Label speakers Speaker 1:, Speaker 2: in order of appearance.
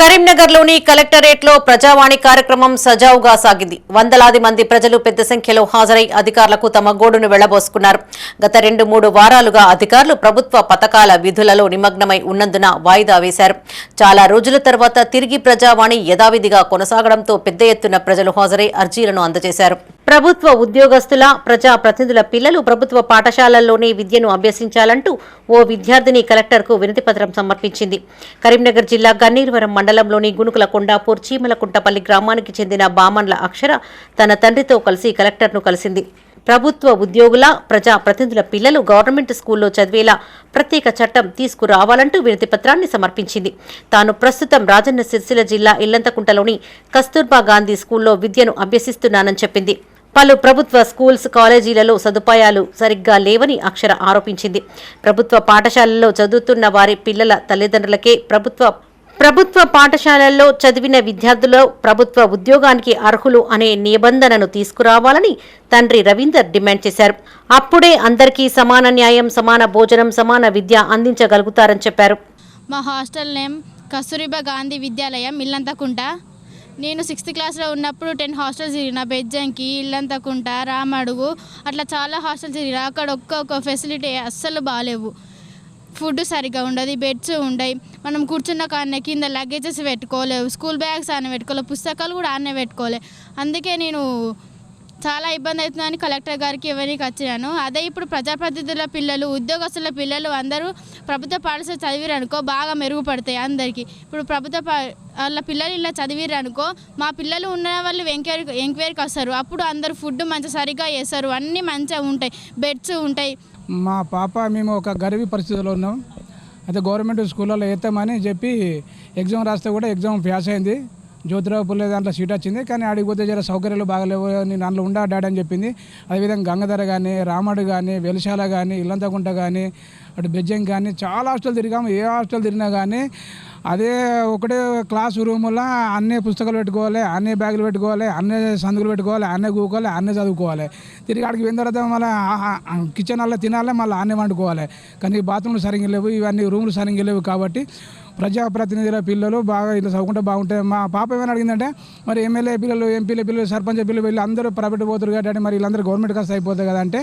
Speaker 1: కరీంనగర్లోని కలెక్టరేట్లో ప్రజావాణి కార్యక్రమం సజావుగా సాగింది. వందలాది మంది ప్రజలు పెద్ద సంఖ్యలో హాజరై అధికారులకు తమ గోడును వెళ్ళబోసుకున్నారు. గత రెండు మూడు వారాలుగా అధికారులు ప్రభుత్వ పథకాల విధులలో నిమగ్నమై ఉన్నందున వాయిదా వేశారు. చాలా రోజుల తర్వాత తిరిగి ప్రజావాణి యథావిధిగా కొనసాగడంతో పెద్ద ఎత్తున ప్రజలు హాజరై అర్జీలను అందజేశారు. ప్రభుత్వ ఉద్యోగస్తుల ప్రజా ప్రతినిధుల పిల్లలు ప్రభుత్వ పాఠశాలల్లోనే విద్యను అభ్యసించాలంటూ ఓ విద్యార్థిని కలెక్టర్కు వినతిపత్రం సమర్పించింది. కరీంనగర్ జిల్లా గన్నీరువరం మండలంలోని గునుకుల కొండాపూర్ చీమలకుంటపల్లి గ్రామానికి చెందిన బామన్ల అక్షర తన తండ్రితో కలిసి కలెక్టర్ను కలిసింది. ప్రభుత్వ ఉద్యోగుల ప్రజా ప్రతినిధుల పిల్లలు గవర్నమెంట్ స్కూల్లో చదివేలా ప్రత్యేక చట్టం తీసుకురావాలంటూ వినతిపత్రాన్ని సమర్పించింది. తాను ప్రస్తుతం రాజన్న సిరిసిల్ల జిల్లా ఇల్లంతకుంటలోని కస్తూర్బా గాంధీ స్కూల్లో విద్యను అభ్యసిస్తున్నానని చెప్పింది. పలు ప్రభుత్వ స్కూల్స్ కాలేజీలలో సదుపాయాలు సరిగ్గా లేవని అక్షర ఆరోపించింది. ప్రభుత్వ పాఠశాలల్లో చదువుతున్న వారి పిల్లల తల్లిదండ్రులకే ప్రభుత్వ ప్రభుత్వ పాఠశాలల్లో చదివిన విద్యార్థులు ప్రభుత్వ ఉద్యోగానికి అర్హులు అనే నిబంధనను తీసుకురావాలని తండ్రి రవీందర్ డిమాండ్ చేశారు. అప్పుడే అందరికీ సమాన న్యాయం సమాన భోజనం సమాన విద్య అందించగలుగుతారని చెప్పారు.
Speaker 2: మా హాస్టల్ నేమ్ కస్తూరిబా గాంధీ విద్యాలయం ఇల్లంతకుంట. నేను సిక్స్త్ క్లాస్లో ఉన్నప్పుడు టెన్ హాస్టల్స్ తిరిగిన బెజ్జంకి ఇల్లంతకుంట రామడుగు అట్లా చాలా హాస్టల్స్ తిరిగిన అక్కడ ఒక్కొక్క ఫెసిలిటీ అస్సలు బాగాలేవు ఫుడ్ సరిగా ఉండదు బెడ్స్ ఉండయి. మనం కూర్చున్న కాడనే కింద లగేజెస్ పెట్టుకోలేవు స్కూల్ బ్యాగ్స్ ఆనే పెట్టుకోలేవు పుస్తకాలు కూడా ఆనే పెట్టుకోలే. అందుకే నేను చాలా ఇబ్బంది అవుతుందని కలెక్టర్ గారికి ఎవరికి వచ్చినాను అదే ఇప్పుడు ప్రజాప్రతినిధుల పిల్లలు ఉద్యోగస్తుల పిల్లలు అందరూ ప్రభుత్వ పాఠశాల చదివిరనుకో బాగా మెరుగుపడతాయి అందరికీ. ఇప్పుడు ప్రభుత్వ పా వాళ్ళ పిల్లలు ఇలా చదివిరనుకో మా పిల్లలు ఉన్న వాళ్ళు ఎంక్వైరీ ఎంక్వైరీకి వస్తారు. అప్పుడు అందరూ ఫుడ్ మంచి సరిగ్గా చేస్తారు. అన్నీ మంచిగా ఉంటాయి. బెడ్స్ ఉంటాయి.
Speaker 3: మా పాప మేము ఒక గరీబీ పరిస్థితిలో ఉన్నాం. అయితే గవర్నమెంట్ స్కూళ్ళలో వేస్తామని చెప్పి ఎగ్జామ్ రాస్తే కూడా ఎగ్జామ్ పాస్ అయింది. జ్యోతిరావు పుల్లే దాంట్లో సీట్ వచ్చింది. కానీ ఆడికి పోతే జర సౌకర్యాలు బాగలేవు. నేను దాంట్లో ఉండా డాడీ అని చెప్పింది. అదేవిధంగా గంగధర కానీ రామడు కానీ వెలిశాల కానీ ఇల్లంతకుంట కానీ అటు బెజ్జం కానీ చాలా హాస్టల్ తిరిగాము. ఏ హాస్టల్ తిరిగినా కానీ అదే ఒకటే క్లాస్ రూములో అన్నీ పుస్తకాలు పెట్టుకోవాలి అన్నీ బ్యాగులు పెట్టుకోవాలి అన్నీ సందులు పెట్టుకోవాలి అన్నీ కూకోవాలి అన్నీ చదువుకోవాలి. తిరిగి అక్కడికి పోయిన తర్వాత మళ్ళీ కిచెన్ అలా తినాలి మళ్ళీ అన్నీ వండుకోవాలి. కానీ బాత్రూమ్లు సరిగ్గా లేవు ఇవన్నీ రూములు సరిగ్గా లేవు కాబట్టి ప్రజాప్రతినిధుల పిల్లలు బాగా ఇలా చదువుకుంటే బాగుంటాయి. మా పాప ఏమైనా అడిగిందంటే మరి ఎమ్మెల్యే పిల్లలు ఎంపీల పిల్లలు సర్పంచ్ పిల్లలు వీళ్ళు అందరూ ప్రైవేట్ పోతారు కాబట్టి మరి వీళ్ళందరూ గవర్నమెంట్ కాస్త అయిపోతుంది కదా అంటే